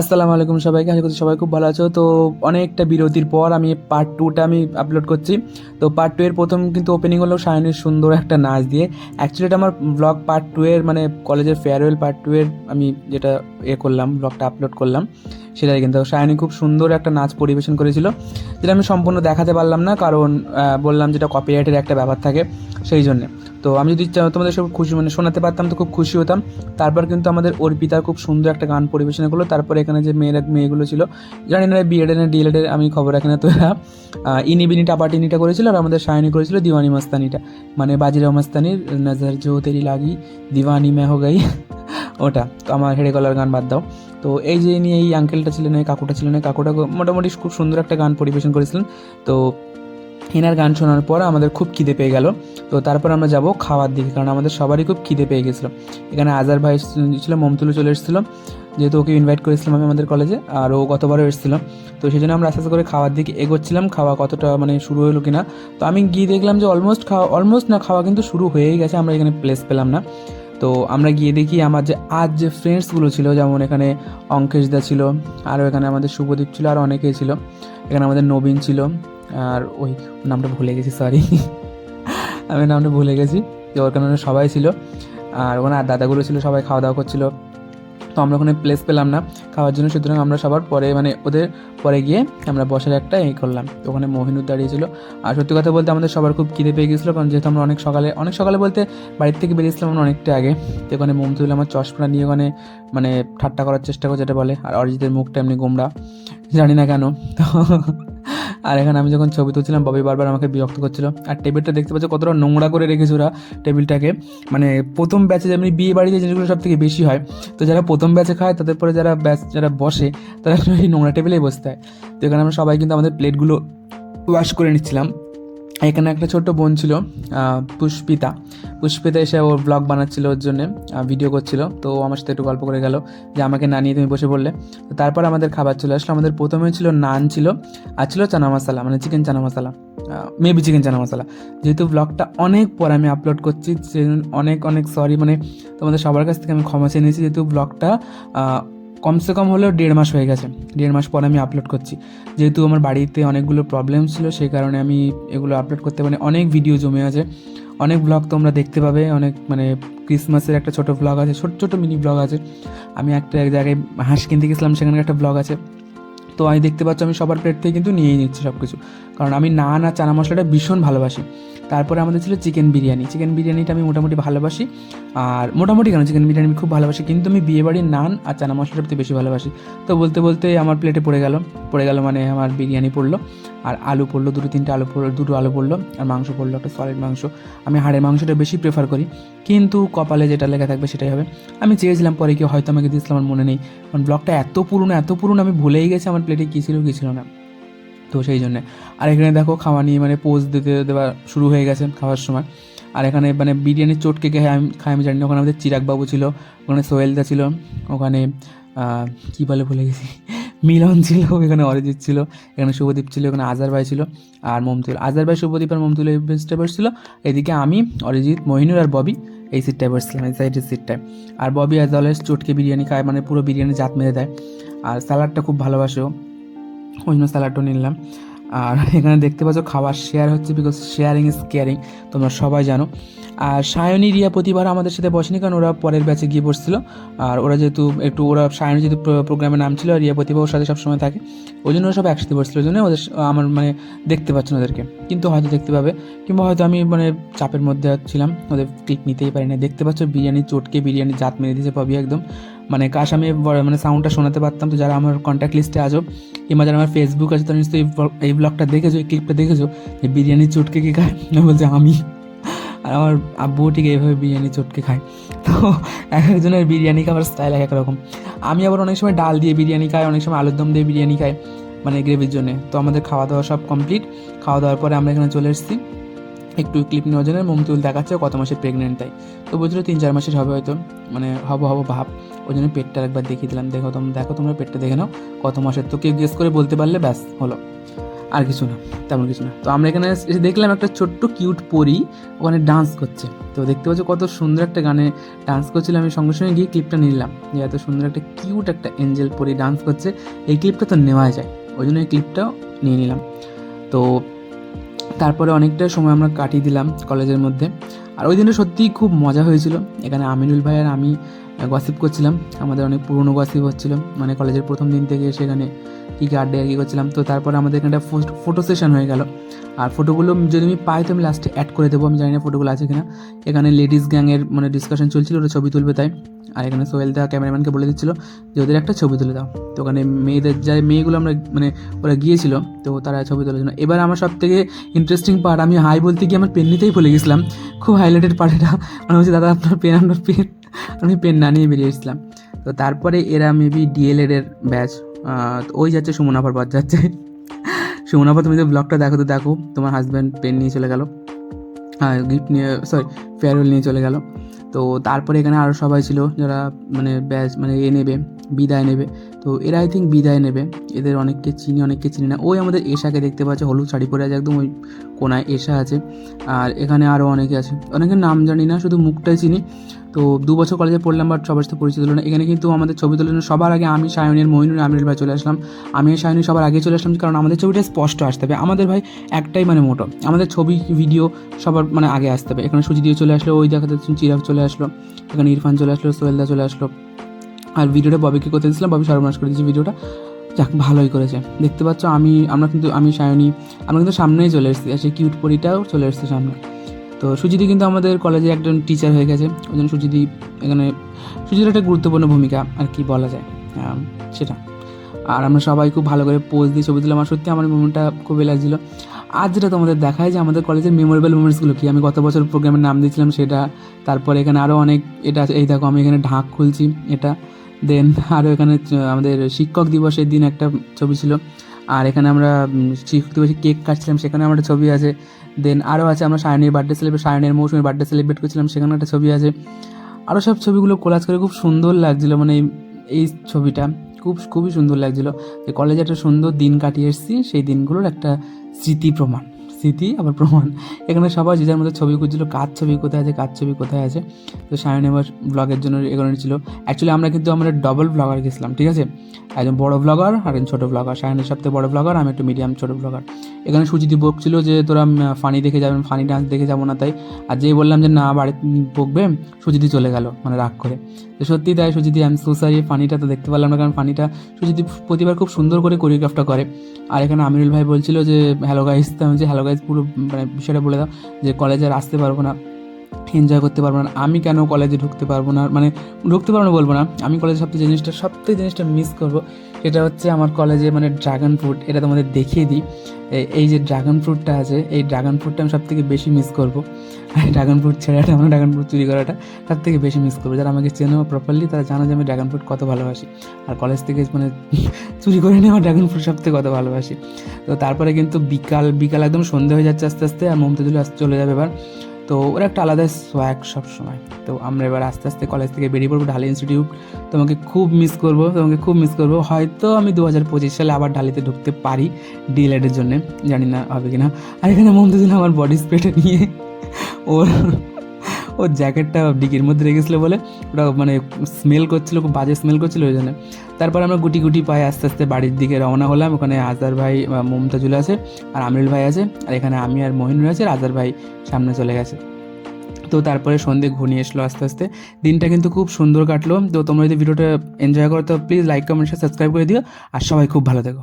আসসালামু আলাইকুম সবাইকে, আশা করছি সবাই খুব ভালো আছো। তো অনেকটা বিরতির পর আমি পার্ট টুটা আমি আপলোড করছি। তো পার্ট টু এর প্রথম কিন্তু ওপেনিং হলো সায়নের সুন্দর একটা নাচ দিয়ে। অ্যাকচুয়ালি এটা আমার ব্লগ পার্ট টু এর মানে কলেজের ফেয়ারওয়েল পার্ট টু এর আমি যেটা এ করলাম ব্লগটা আপলোড করলাম, সেটাই কিন্তু। সায়নী খুব সুন্দর একটা নাচ পরিবেশন করেছিল, যেটা আমি সম্পূর্ণ দেখাতে পারলাম না, কারণ বললাম যেটা কপিরাইটের একটা ব্যাপার থাকে, সেই জন্যে। তো আমি যদি তোমাদের সব খুশি মানে শোনাতে পারতাম তো খুব খুশি হতাম। তারপর কিন্তু আমাদের অর্পিতার খুব সুন্দর একটা গান পরিবেশনা করল। তারপরে এখানে যে মেয়েরা, মেয়েগুলো ছিল, জানি না বিএড না ডিএলএড এর আমি খবর রাখি না তো। ইনি বিনি টাপাটিনিটা করেছিল আর আমাদের সায়নী করেছিল দিওয়ানি মাস্তানিটা। মানে বাজিরাও মাস্তানির নজর জো তেরি লাগি, দিওয়ানি মে হো গাই। ওটা, তো আমার হেডে গলার গান বাদ দাও। তো এই যে নিয়ে এই আঙ্কেলটা ছিলেন, এই কাকুটা ছিলেন, এই কাকুটা মোটামুটি খুব সুন্দর একটা গান পরিবেশন করেছিলেন। তো এনার গান শোনার পর আমাদের খুব খিদে পেয়ে গেল। তো তারপর আমরা যাব খাওয়ার দিকে, কারণ আমাদের সবারই খুব খিদে পেয়ে গেছিল। এখানে আজার ভাই ছিল মমতুলু চলে এসেছিল। যেহেতু ওকে ইনভাইট করেছিলাম আমি আমাদের কলেজে আর ও গতবারও এসেছিল। তো সেই জন্য আমরা আস্তে আস্তে করে খাওয়ার দিকে এগোচ্ছিলাম। খাওয়া কতটা মানে শুরু হলো কিনা। তো আমি গিয়ে দেখলাম যে অলমোস্ট খাওয়া অলমোস্ট না, খাওয়া কিন্তু শুরু হয়েই গেছে। আমরা এখানে প্লেস পেলাম না। তো আমরা গিয়ে দেখি আমার যে আজ যে ফ্রেন্ডসগুলো ছিল, যেমন এখানে অঙ্কেশ দা ছিল, আরও এখানে আমাদের শুভদীপ ছিল আর অনেকেই ছিল। এখানে আমাদের নবীন ছিল। আর ওই নামটা ভুলে গেছি সরি আমি নামটা ভুলে গেছি। যে ওর কারণে সবাই ছিল। আর ওখানে আর দাদাগুলো ছিল, সবাই খাওয়া দাওয়া করছিল। তো আমরা ওখানে প্লেস পেলাম না। খাওয়ার জন্য সুতরাং আমরা সবার পরে মানে ওদের পরে গিয়ে আমরা বসার একটা এই করলাম। তো ওখানে মহিনুর দাঁড়িয়েছিল। আর সত্যি কথা বলতে আমাদের সবার খুব খিদে পেয়ে গেছিল, কারণ যেহেতু আমরা অনেক সকালে অনেক সকালে বলতে বাড়ির থেকে বেরিয়েছিলাম আমরা অনেকটা আগে। তো ওখানে মমতুল আমার চশমা নিয়ে ওখানে মানে ঠাট্টা করার চেষ্টা করছে, যেটা বলে। আর অরিজিতের মুখটা এমনি গোমড়া, জানি না কেন। তো আর এখানে আমি যখন ছবি তুলছিলাম, ববি বারবার আমাকে বিরক্ত করছিল। আর টেবিলটা দেখতে পাচ্ছ কতটা নোংরা করে রেখেছে ওরা টেবিলটাকে। মানে প্রথম ব্যাচে যেমনি বিয়ে বাড়িতে জিনিসগুলো সব থেকে বেশি হয়, তো যারা প্রথম ব্যাচে খায়, তাদের পরে যারা ব্যাচ, যারা বসে, তারা এই নোংরা টেবিলেই বসতে হয় তো এখানে আমরা সবাই কিন্তু আমাদের প্লেটগুলো ওয়াশ করে নিচ্ছিলাম। এখানে একটা ছোট্ট বোন ছিল পুষ্পিতা। পুষ্পিতা এসে ওর ব্লগ বানাচ্ছিল ওর জন্য ভিডিও করছিল। তো আমার সাথে একটু গল্প করে গেল যে আমাকে না নিয়ে তুমি বসে পড়লে। তো তারপর আমাদের খাবার চলে আসলো। আমাদের প্রথমে ছিল নান ছিল, আর ছিল চানা মশলা মানে chicken chana masala maybe chicken chana masala. যেহেতু ব্লগটা অনেক পর আমি আপলোড করছি অনেক অনেক সরি মানে তোমাদের সবার কাছ থেকে আমি ক্ষমা চেয়ে নিয়েছি। যেহেতু ব্লগটা কমসে কম হলেও দেড় মাস হয়ে গেছে। দেড় মাস পর আমি আপলোড করছি। যেহেতু আমার বাড়িতে অনেকগুলো প্রবলেম ছিল, সেই কারণে আমি এগুলো আপলোড করতে পারি অনেক ভিডিও জমে আছে। অনেক ব্লগ তোমরা দেখতে পাবে। অনেক মানে ক্রিসমাসের একটা ছোট ব্লগ আছে, ছোট ছোট মিনি ব্লগ আছে। আমি একটা এক জায়গায় হাঁস কিনতে গেছিলাম, সেখানে একটা ব্লগ আছে। তো আমি দেখতে পাচ্ছ, আমি সবার প্লেট থেকে কিন্তু নিয়েই নিচ্ছি সব কিছু কারণ আমি নান আর চানা মশলাটা ভীষণ ভালোবাসি। তারপরে আমাদের ছিল চিকেন বিরিয়ানি। চিকেন বিরিয়ানিটা আমি মোটামুটি ভালোবাসি। আর মোটামুটি কেন চিকেন বিরিয়ানি আমি খুব ভালোবাসি? কিন্তু আমি বিয়েবাড়ির নান আর চানা মশলাটা বেশি ভালোবাসি। তো বলতে বলতে আমার প্লেটে পড়ে গেল। পড়ে গেল মানে আমার বিরিয়ানি পড়ল। আর আলু পড়ল, দুটো তিনটে আলু পড়ল, দুটো আলু পড়ল, আর মাংস পড়ল, একটা সলিড মাংস। আমি হাড়ের মাংসটা বেশি প্রেফার করি। কিন্তু কপালে যেটা লেখা থাকবে সেটাই হবে। আমি চেয়েছিলাম পরে কি হয়তো আমাকে দিয়েছিলাম আমার মনে নেই। কারণ ব্লগটা এত পুরনো এত পুরনো, আমি ভুলেই গেছি, আমার প্লেটে কী ছিল কী ছিল না। তো সেই জন্যে। আর এখানে দেখো, খাওয়া নিয়ে মানে পোজ দিতে দেওয়া শুরু হয়ে গেছে খাওয়ার সময়। আর এখানে মানে বিরিয়ানির চটকে খাই আমি খাই, আমি জানি না, ওখানে আমাদের চিরাগবাবু ছিল, ওখানে সোহেলদা ছিল, ওখানে কী বলে ভুলে গেছি। মিলন ছিল, এখানে অরিজিৎ ছিল, এখানে শুভদীপ ছিল, এখানে আজার ভাই ছিল আর মমতুল। আজার ভাই, শুভদীপ আর মমতুল এই বেঞ্চটা বসছিল। এদিকে আমি, অরিজিৎ, মহিনুর আর ববি এই সিটটায় বসছিলাম, এই সাইডের সিটটায় আর ববি অ্যাজ অলওয়েজ চটকে বিরিয়ানি খায় মানে পুরো বিরিয়ানি জাত মেরে দেয়। আর স্যালাডটা খুব ভালোবাসে ওই জন্য স্যালাডও নিলাম। আর এখানে দেখতে পাচ্ছ, খাবার শেয়ার হচ্ছে বিকজ শেয়ারিং ইজ কেয়ারিং তোমরা সবাই জানো। আর সায়নী রিয়া প্রতিবার আমাদের সাথে বসেনি কারণ ওরা পরের ব্যাচে গিয়ে বসছিল। আর ওরা যেহেতু একটু, ওরা সায়নী যেহেতু প্রোগ্রামের নাম ছিল রিয়া প্রতিভা ওর সাথে সবসময় থাকে, ওই জন্য ওরা সব একসাথে বসছিল, ওই জন্য ওদের আমার মানে দেখতে পাচ্ছ না ওদেরকে। কিন্তু হয়তো দেখতে পাবে, কিংবা হয়তো আমি মানে চাপের মধ্যে ছিলাম, ওদের ক্লিক নিতেই পারি না দেখতে পাচ্ছ বিরিয়ানি চটকে বিরিয়ানি জাত মেরে দিয়েছে পাবি একদম। মানে কাশ আমি মানে সাউন্ডটা শোনাতে পারতাম তো, যারা আমার কন্ট্যাক্ট লিস্টে আছো, কিংবা যারা আমার ফেসবুক আছে, তারা নিশ্চয়ই এই ব্লগটা দেখেছ, এই ক্লিপটা দেখেছ, যে বিরিয়ানি চটকে কে খায়? বলছে আমি। আর আমার আব্বুও ঠিক এইভাবে বিরিয়ানি চটকে খায়। তো এক একজনের বিরিয়ানি খাবার স্টাইল এক এক রকম আমি আবার অনেক সময় ডাল দিয়ে বিরিয়ানি খাই, অনেক সময় আলুর দম দিয়ে বিরিয়ানি খাই মানে গ্রেভির জন্য। তো আমাদের খাওয়া দাওয়া সব কমপ্লিট খাওয়া দাওয়ার পরে আমরা এখানে চলে এসেছি। একটু ক্লিপ নেওয়ার জন্য মমতুল দেখাচ্ছে কত মাসে প্রেগনেন্ট তাই। তো বলছিল তিন চার মাসের হবে হয়তো মানে হব হব ভাব। ওই জন্য পেটটা একবার দেখিয়ে দিলাম। দেখো তোমরা দেখো তোমরা পেটটা দেখে নাও কত মাসের। তো কেউ গেস করে বলতে পারলে ব্যাস হলো। আর কিছু না, তেমন কিছু না। তো আমরা এখানে এসে দেখলাম একটা ছোট্ট কিউট পরি, ওখানে ডান্স করছে। তো দেখতে পাচ্ছ কত সুন্দর একটা গানে ডান্স করছিল। আমি সঙ্গে সঙ্গে গিয়ে ক্লিপটা নিলাম। যে এত সুন্দর একটা কিউট একটা এঞ্জেল পরি ডান্স করছে। এই ক্লিপটা তো নেওয়া যায়। ওই জন্য এই ক্লিপটাও নিয়ে নিলাম। তো তারপরে অনেকটা সময় আমরা কাটিয়ে দিলাম কলেজের মধ্যে। আর ওই দিনটা সত্যিই খুব মজা হয়েছিল। এখানে আমিনুল ভাই আর আমি গসিপ করছিলাম, আমাদের অনেক পুরনো গসিপ হচ্ছিল মানে কলেজের প্রথম দিন থেকে সেখানে কী কী আড্ডা কি করছিলাম, তো তারপরে আমাদের এখানে একটা ফটো সেশন হয়ে গেল। আর ফটোগুলো যদি আমি পাই তো আমি লাস্টে অ্যাড করে দেবো, আমি জানি না ফটোগুলো আছে কিনা। এখানে লেডিস গ্যাংয়ের মানে ডিসকাশন চলছিল, ওরা ছবি তুলবে তাই। আর এখানে সোহেল দা ক্যামেরাম্যানকে বলে দিচ্ছিল যে ওদের একটা ছবি তুলে দাও। তো ওখানে মেয়েদের যা মেয়েগুলো আমরা মানে ওরা গিয়েছিল, তো তারা ছবি জন্য। এবার আমার সব থেকে ইন্টারেস্টিং পার্ট আমি হাই বলতে গিয়ে আমার পেন নিতেই ভুলে গেছিলাম। খুব হাইলাইটেড পার্ট এটা। মানে হচ্ছে দাদা, আপনার পেন আপনার পেন আমি পেন না নিয়ে বেরিয়ে এসেছিলাম। তো তারপরে এরা মেবি ডিএলএড এর ব্যাচ ওই যাচ্ছে সুমনাফার পর যাচ্ছে। সুমনাফা তুমি যে ব্লগটা দেখো তো দেখো, তোমার হাজব্যান্ড পেন নিয়ে চলে গেল। গিফট নিয়ে সরি ফেয়ারওয়েল নিয়ে চলে গেল। তো তারপরে এখানে আরও সবাই ছিল যারা মানে ব্যাচ মানে এ নেবে, বিদায় নেবে। তো এরা আই থিঙ্ক বিদায় নেবে। এদের অনেককে চিনি অনেককে চিনি না। ওই আমাদের এশাকে দেখতে পাচ্ছে, হলুদ শাড়ি পরে আছে, একদম ওই কোনায় এশা আছে। আর এখানে আরও অনেকে আছে। অনেকের নাম জানি না, শুধু মুখটাই চিনি। তো দু বছর কলেজে পড়লাম বাট সবার সাথে পরিচিত হলো না। এখানে কিন্তু আমাদের ছবি তোলার জন্য সবার আগে আমি সায়নের মহিনুর আমিরুল ভাই চলে আসলাম। আমি সায়নী সবার আগে চলে আসলাম কারণ আমাদের ছবিটা স্পষ্ট আসতে হবে। আমাদের ভাই একটাই মানে মোটো। আমাদের ছবি ভিডিও সবার মানে আগে আসতে হবে। এখানে সুজি দিয়ে চলে আসলো, ওই দেখা দেখাতে চিরাগ চলে আসলো, এখানে ইরফান চলে আসলো, সোহেলদা চলে আসলো। আর ভিডিওটা ববিকে করতে দিয়েছিলাম, ববি সর্বনাশ করে দিয়েছি ভিডিওটা। যাক, ভালোই করেছে। দেখতে পাচ্ছ আমি, আমরা কিন্তু, আমি সায়নী, আমরা কিন্তু সামনেই চলে এসেছি। সেই কিউট পরিটাও চলে এসেছে সামনে। তো সুজিদি কিন্তু আমাদের কলেজে একজন টিচার হয়ে গেছে। ওই জন্য সুজিদি এখানে সুজিদির একটা গুরুত্বপূর্ণ ভূমিকা আর কি বলা যায়। সেটা। আর আমরা সবাই খুব ভালো করে পোজ দিয়ে ছবি তুলাম আর সত্যি আমার মোমেন্টটা খুবই লাগছিল। আজ যেটা তোমাদের দেখায় যে আমাদের কলেজের মেমোরেবল মোমেন্টসগুলো কি? আমি গত বছর প্রোগ্রামের নাম দিয়েছিলাম সেটা। তারপরে এখানে আরও অনেক এটা এই দেখো, আমি এখানে ঢাক খুলছি এটা। দেন আরও এখানে আমাদের শিক্ষক দিবসের দিন একটা ছবি ছিল। আর এখানে আমরা শিক্ষক দিবসে কেক কাটছিলাম, সেখানে আমার একটা ছবি আছে। দেন আরও আছে, আমরা সায়নের বার্থডে সেলিব্রেট সায়নের মৌসুমের বার্থডে সেলিব্রেট করছিলাম, সেখানে একটা ছবি আছে। আরও সব ছবিগুলো কোলাজ করে খুব সুন্দর লাগছিল মানে এই- ছবিটা খুব, খুবই সুন্দর লাগছিল। যে কলেজে একটা সুন্দর দিন কাটিয়ে এসেছি, সেই দিনগুলোর একটা স্মৃতি প্রমাণ, স্মৃতি আবার প্রমাণ। এখানে সবাই যে যার মধ্যে ছবি খুঁজছিল, কার ছবি কোথায় আছে, কার ছবি কোথায় আছে। তো সায়ন এবার ব্লগের জন্য এগোনো ছিল অ্যাকচুয়ালি আমরা কিন্তু আমরা ডবল ব্লগার গেছিলাম, ঠিক আছে? একজন বড় ব্লগার আর একজন ছোটো ব্লগার সায়নের সবথেকে বড় ব্লগার আমি একটু মিডিয়াম ছোটো ব্লগার এখানে সুচিতি বকছিল যে, তোরা ফানি দেখে যাবেন ফানি ডান্স দেখে যাব না তাই? আর যেই বললাম যে, না বাড়ি বকবে সুচিতি চলে গেল মানে রাগ করে। তো সত্যি তাই সুচিতি আমি সুসারি ফানিটা তো দেখতে পারলাম না, কারণ ফানিটা সুচিতি প্রতিবার খুব সুন্দর করে কোরিওগ্রাফটা করে। আর এখানে আমিরুল ভাই বলছিল যে হ্যালো গাইজ তো আমি যে হ্যালো গাইজ পুরো মানে বিষয়টা বলে দাও, যে কলেজে আর আসতে পারব না। এনজয় করতে পারব না। আমি কেন কলেজে ঢুকতে পারব না? মানে ঢুকতে পারব না বলব না। আমি কলেজে সবথেকে জিনিসটা সবথেকে জিনিসটা মিস করব, সেটা হচ্ছে আমার কলেজে মানে ড্রাগন ফ্রুট এটা তোমাদের দেখিয়ে দিই। এই- যে ড্রাগন ফ্রুটটা আছে, এই ড্রাগন ফ্রুটটা আমি সবথেকে বেশি মিস করব। ড্রাগন ফ্রুট ছেড়াটা আমার ড্রাগন ফ্রুট চুরি করাটা সব থেকে বেশি মিস করব। যারা আমাকে চেনো প্রপারলি তারা জানো যে আমি ড্রাগন ফ্রুট কত ভালোবাসি। আর কলেজ থেকে মানে চুরি করে নেওয়া ড্রাগন ফ্রুট সব থেকে কত ভালোবাসি। তো তারপরে কিন্তু বিকাল বিকাল একদম সন্ধে হয়ে যাচ্ছে আস্তে আস্তে, আর মমতাজুল আস্তে চলে যাবে এবার। তো ওরা একটা আলাদা সোয়াগ সব সময় তো আমরা এবার আস্তে আস্তে কলেজ থেকে বেরিয়ে পড়ব ঢালি ইনস্টিটিউট তোমাকে খুব মিস করব, তোমাকে খুব মিস করব। হয়তো আমি দু হাজার পঁচিশ সালে আবার ঢালিতে ঢুকতে পারি ডিএলএডের জন্য, জানি না হবে কিনা। আর এখানে মন্দির আমার বডি স্প্রেটা নিয়ে, ওর ওর জ্যাকেটটা ডিকির মধ্যে রেখেছিলো বলে ওটা মানে স্মেল করছিল, খুব বাজে স্মেল করছিল ওই জন্য। তারপর আমরা গুটি গুটি পায়ে আস্তে আস্তে বাড়ির দিকে রওনা হলাম। ওখানে আজার ভাই মমতাজুল আছে আর আমিরুল ভাই আছে। আর এখানে আমি আর মহিনুর আছে আর আজার ভাই সামনে চলে গেছে। তো তারপরে সন্ধে ঘনিয়ে এসলো আস্তে আস্তে। দিনটা কিন্তু খুব সুন্দর কাটলো। তো তোমরা যদি ভিডিওটা এনজয় করো, তো প্লিজ লাইক কমেন্ট সাবস্ক্রাইব করে দিও। আর সবাই খুব ভালো থেকো।